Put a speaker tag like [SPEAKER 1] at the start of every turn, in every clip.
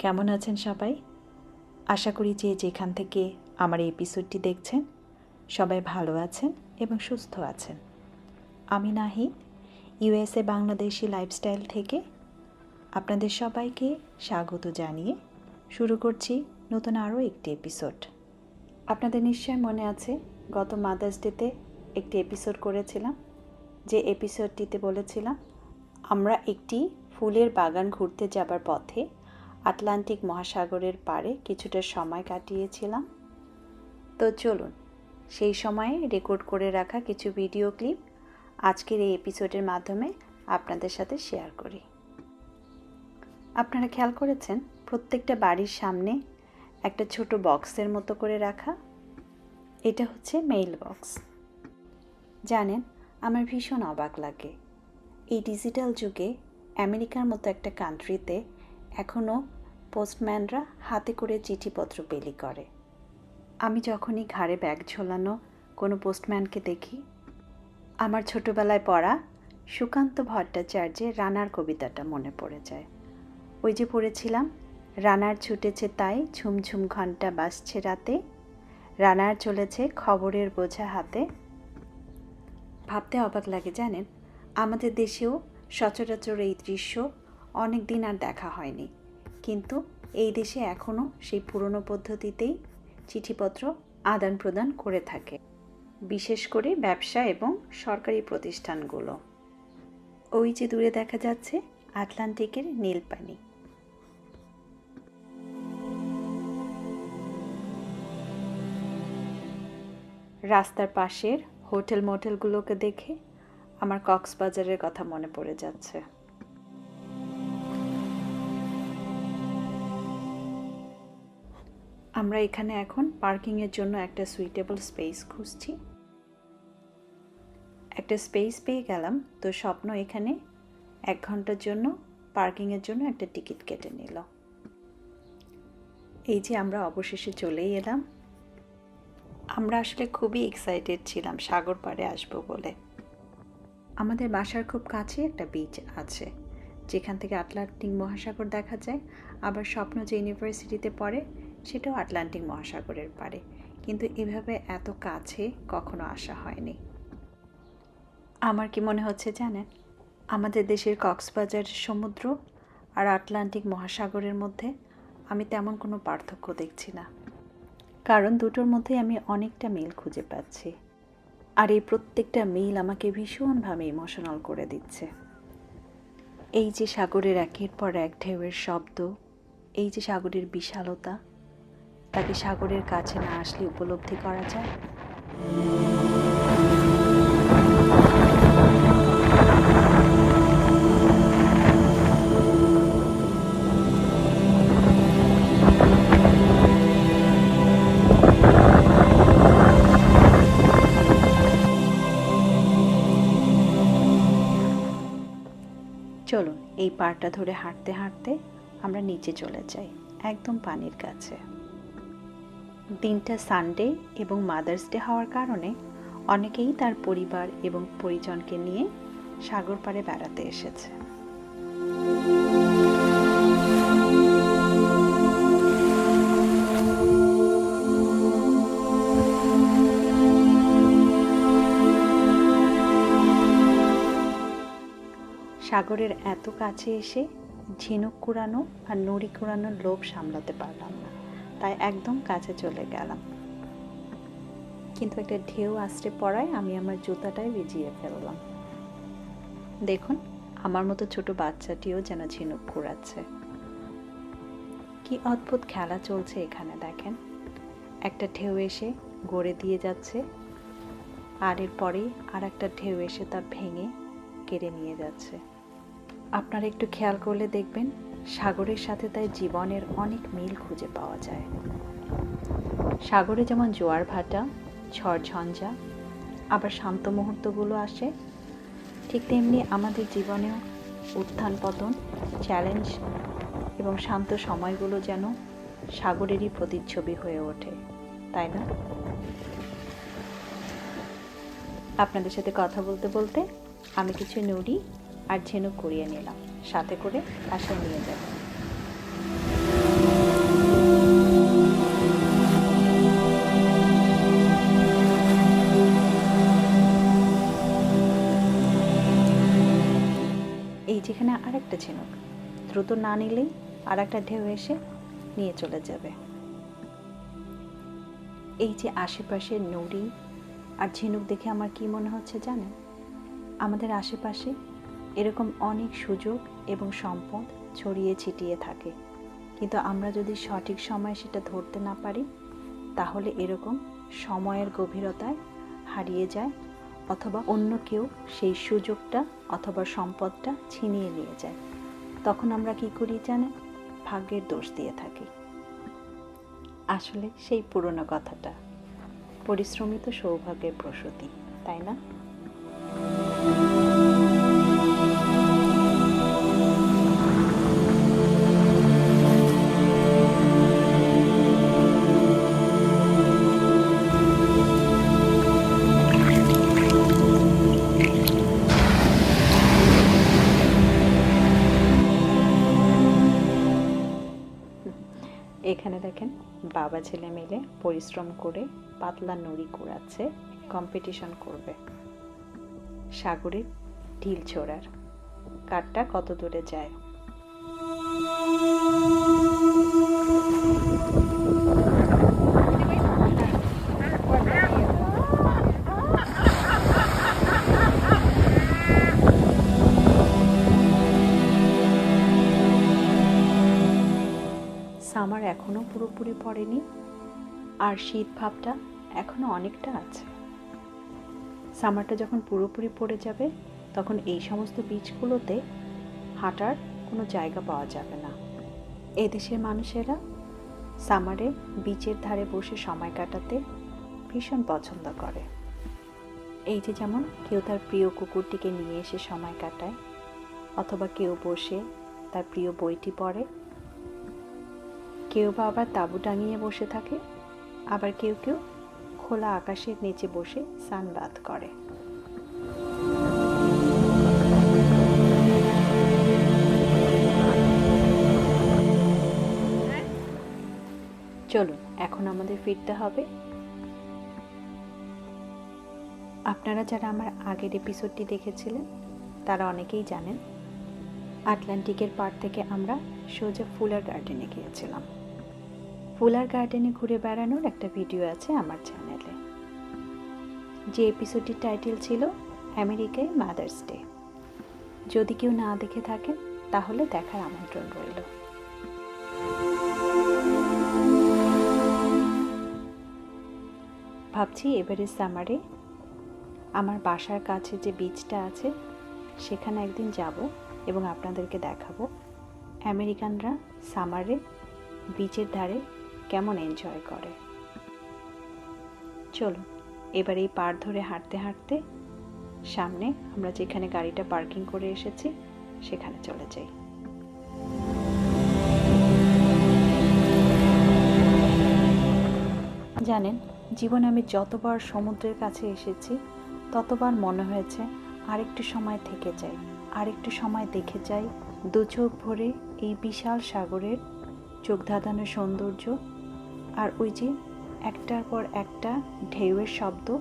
[SPEAKER 1] কেমন আছেন সবাই? আশা করি যে যেখান থেকে আমার এপিসোডটি দেখছেন, সবাই ভালো আছেন এবং সুস্থ আছেন। আমি নাহি ইউএসএ বাংলাদেশি লাইফস্টাইল থেকে আপনাদের সবাইকে স্বাগত জানিয়ে শুরু করছি নতুন আরও একটি এপিসোড আপনাদের নিশ্চয় মনে আছে, গত মাদার্স ডেতে একটি এপিসোড করেছিলাম। যে এপিসোডটিতে বলেছিলাম, আমরা একটি ফুলের বাগান ঘুরতে যাবার পথে আটলান্টিক মহাসাগরের পাড়ে কিছুটা সময় কাটিয়েছিলাম। তো চলুন, সেই সময়ে রেকর্ড করে রাখা কিছু ভিডিও ক্লিপ আজকের এই এপিসোডের মাধ্যমে আপনাদের সাথে শেয়ার করি। আপনারা খেয়াল করেছেন, প্রত্যেকটা বাড়ির সামনে একটা ছোট বক্সের মতো করে রাখা? এটা হচ্ছে মেইল বক্স। জানেন, আমার ভীষণ অবাক লাগে। এই ডিজিটাল যুগে আমেরিকার মতো একটা কান্ট্রিতে এখনও পোস্টম্যানরা হাতে করে চিঠিপত্র পেলি করে। আমি যখনই ঘাড়ে ব্যাগ ঝোলানো কোনো পোস্টম্যানকে দেখি, আমার ছোটবেলায় পড়া সুকান্ত ভট্টাচার্যের রানার কবিতাটা মনে পড়ে যায়। ওই যে পড়েছিলাম, রানার ছুটেছে তাই ঝুমঝুম ঘণ্টা বাসছে রাতে, রানার চলেছে খবরের বোঝা হাতে। ভাবতে অবাক লাগে জানেন, আমাদের দেশেও সচরাচর এই দৃশ্য অনেক দিন আর দেখা হয়নি। কিন্তু এই দেশে এখনও সেই পুরনো পদ্ধতিতেই চিঠিপত্র আদান প্রদান করে থাকে, বিশেষ করে ব্যবসা এবং সরকারি প্রতিষ্ঠানগুলো। ওই যে দূরে দেখা যাচ্ছে আটলান্টিকের নীলপানি। রাস্তার পাশের হোটেল মোটেলগুলোকে দেখে আমার কক্সবাজারের কথা মনে পড়ে যাচ্ছে। আমরা এখানে এখন পার্কিংয়ের জন্য একটা সুইটেবল স্পেস খুঁজছি। একটা স্পেস পেয়ে গেলাম, তো স্বপ্ন এখানে এক ঘণ্টার জন্য পার্কিংয়ের জন্য একটা টিকিট কেটে নিল। এই যে আমরা অবশেষে চলেই এলাম। আমরা আসলে খুবই এক্সাইটেড ছিলাম সাগর পাড়ে আসব বলে। আমাদের বাসার খুব কাছে একটা বিচ আছে, যেখান থেকে আটলান্টিক মহাসাগর দেখা যায়। আবার স্বপ্ন যে ইউনিভার্সিটিতে পড়ে সেটাও আটলান্টিক মহাসাগরের পারে কিন্তু এভাবে এত কাছে কখনো আসা হয়নি। আমার কি মনে হচ্ছে জানেন? আমাদের দেশের কক্সবাজার সমুদ্র আর আটলান্টিক মহাসাগরের মধ্যে আমি তেমন কোনো পার্থক্য দেখছি না। কারণ দুটোর মধ্যে আমি অনেকটা মিল খুঁজে পাচ্ছি। আর এই প্রত্যেকটা মিল আমাকে ভীষণভাবে ইমোশনাল করে দিচ্ছে। এই যে সাগরের একের পর এক ঢেউয়ের শব্দ, এই যে সাগরের বিশালতা তাকে সাগরের কাছে না আসলে উপলব্ধি করা যায়? চলুন, এই পাড়টা ধরে হাঁটতে হাঁটতে আমরা নিচে চলে যাই, একদম পানির কাছে। দিনটা সানডে এবং মাদার্স ডে হওয়ার কারণে অনেকেই তার পরিবার এবং পরিজনকে নিয়ে সাগর পাড়ে বেড়াতে এসেছে। সাগরের এত কাছে এসে ঝিনুক কুড়ানো আর নড়ি কুড়ানোর লোভ সামলাতে পারলাম তাই একদম কাছে চলে গেলাম। কিন্তু একটা ঢেউ আশ্রে পড়ায় আমি আমার জুতাটাই ভিজিয়ে ফেললাম। দেখুন, আমার মতো ছোট বাচ্চাটিও যেন ঝিনুক কুড়াচ্ছে কি অদ্ভুত খেলা চলছে এখানে দেখেন। একটা ঢেউ এসে গড়ে দিয়ে যাচ্ছে আর এরপরেই আর একটা ঢেউ এসে তা ভেঙে কেড়ে নিয়ে যাচ্ছে। আপনারা একটু খেয়াল করলে দেখবেন সাগরের সাথে তাই জীবনের অনেক মিল খুঁজে পাওয়া যায়। সাগরে যেমন জোয়ার ভাটা, ঝড় ঝঞ্ঝা, আবার শান্ত মুহূর্তগুলো আসে, ঠিক তেমনি আমাদের জীবনেও উত্থান পতন চ্যালেঞ্জ এবং শান্ত সময়গুলো যেন সাগরেরই প্রতিচ্ছবি হয়ে ওঠে, তাই না? আপনাদের সাথে কথা বলতে বলতে আমি কিছু নুড়ি আর ঝিনুক করিয়ে নিলাম। সাথে করে আশা নিয়ে যাব। এই যেখানে আরেকটা ঝিনুক, দ্রুত না নিলেই আর একটা ঢেউ এসে নিয়ে চলে যাবে। এই যে আশেপাশে নড়ি আর ঝিনুক দেখে আমার কি মনে হচ্ছে জানেন? আমাদের আশেপাশে এরকম অনেক সুযোগ এবং সম্পদ ছড়িয়ে ছিটিয়ে থাকে। কিন্তু আমরা যদি সঠিক সময়ে সেটা ধরতে না পারি, তাহলে এরকম সময়ের গভীরতায় হারিয়ে যায় অথবা অন্য কেউ সেই সুযোগটা অথবা সম্পদটা ছিনিয়ে নিয়ে যায়। তখন আমরা কি করি জানেন? ভাগ্যের দোষ দিয়ে থাকি। আসলে সেই পুরনো কথাটা। পরিশ্রমিত সৌভাগ্যের প্রসূতি, তাই না? এখানে দেখেন বাবা ছেলে মিলে পরিশ্রম করে পাতলা নড়ি কুড়াচ্ছে কম্পিটিশন করবে। সাগরের ঢিল ছোড়ার কাঠটা কত দূরে যায়? এখনও পুরোপুরি পড়েনি। আর শীত ভাবটা এখনও অনেকটা আছে। সামারটা যখন পুরোপুরি পড়ে যাবে, তখন এই সমস্ত বীজগুলোতে হাঁটার কোনো জায়গা পাওয়া যাবে না। এদেশের মানুষেরা সামারে বিচের ধারে বসে সময় কাটাতে ভীষণ পছন্দ করে। এই যে যেমন কেউ তার প্রিয় কুকুরটিকে নিয়ে এসে সময় কাটায়, অথবা কেউ বসে তার প্রিয় বইটি পড়ে কেউ বা আবার তাঁবু টাঙিয়ে বসে থাকে। আবার কেউ কেউ খোলা আকাশের নিচে বসে সানবাদ করে। চলুন, এখন আমাদের ফিরতে হবে। আপনারা যারা আমার আগের এপিসোডটি দেখেছিলেন, তারা অনেকেই জানেন, আটলান্টিকের পার থেকে আমরা সোজা ফুলার গার্ডেনে গিয়েছিলাম। ফুলার গার্ডেনে ঘুরে বেড়ানোর একটা ভিডিও আছে আমার চ্যানেলে। যে এপিসোডটির টাইটেল ছিল আমেরিকায় মাদার্স ডে যদি কেউ না দেখে থাকেন, তাহলে দেখার আমন্ত্রণ রইল। ভাবছি এবারে সামারে আমার বাসার কাছে যে বিচটা আছে, সেখানে একদিন যাব এবং আপনাদেরকে দেখাবো। আমেরিকানরা সামারে বিচের ধারে কেমন এনজয় করে? চলুন, এবার এই পার ধরে হাঁটতে হাঁটতে সামনে আমরা যেখানে গাড়িটা পার্কিং করে এসেছি, সেখানে চলে যাই। জানেন, জীবনে আমি যতবার সমুদ্রের কাছে এসেছি, ততবার মনে হয়েছে আরেকটু সময় থেকে যাই, আরেকটু সময় দেখে যাই। দু চোখ ভরে এই বিশাল সাগরের চোখ ধাঁধানো সৌন্দর্য আর ওই যে একটার পর একটা ঢেউয়ের শব্দ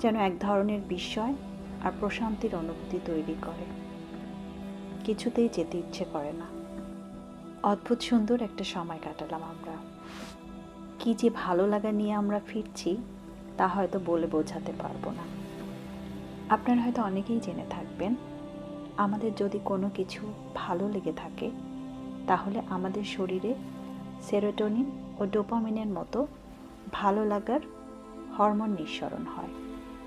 [SPEAKER 1] যেন এক ধরনের বিস্ময় আর প্রশান্তির অনুভূতি তৈরি করে। কিছুতেই যেতে ইচ্ছে করে না। অদ্ভুত সুন্দর একটা সময় কাটালাম আমরা। কি যে ভালো লাগা নিয়ে আমরা ফিরছি তা হয়তো বলে বোঝাতে পারব না। আপনারা হয়তো অনেকেই জেনে থাকবেন, আমাদের যদি কোনো কিছু ভালো লেগে থাকে, তাহলে আমাদের শরীরে সেরোটোনিন ও ডোপামিনের মতো ভালো লাগার হরমোন নিঃসরণ হয়,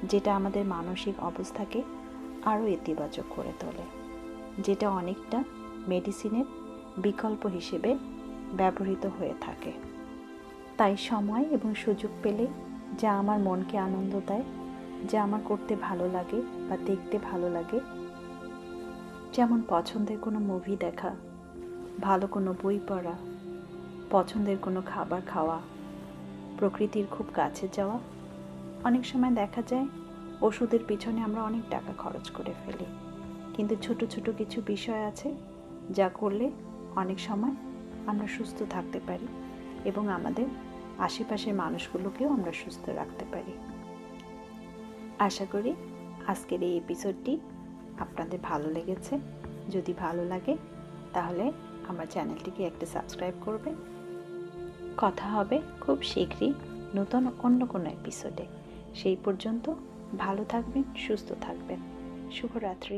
[SPEAKER 1] যেটা আমাদের মানসিক অবস্থাকে আরও ইতিবাচক করে তোলে, যেটা অনেকটা মেডিসিনের বিকল্প হিসেবে ব্যবহৃত হয়ে থাকে। তাই সময় এবং সুযোগ পেলে যা আমার মনকে আনন্দ দেয়, যা আমার করতে ভালো লাগে বা দেখতে ভালো লাগে, যেমন পছন্দের কোনো মুভি দেখা, ভালো কোনো বই পড়া পছন্দের কোনো খাবার খাওয়া, প্রকৃতির খুব কাছে যাওয়া, অনেক সময় দেখা যায় ওষুধের পিছনে আমরা অনেক টাকা খরচ করে ফেলি। কিন্তু ছোট ছোট কিছু বিষয় আছে যা করলে অনেক সময় আমরা সুস্থ থাকতে পারি এবং আমাদের আশেপাশের মানুষগুলোকেও আমরা সুস্থ রাখতে পারি। আশা করি আজকের এই এপিসোডটি আপনাদের ভালো লেগেছে। যদি ভালো লাগে, তাহলে আমার চ্যানেলটিকে একটা সাবস্ক্রাইব করবেন কথা হবে খুব শীঘ্রই নতুন অন্য কোনো এপিসোডে সেই পর্যন্ত ভালো থাকবেন, সুস্থ থাকবেন। শুভরাত্রি।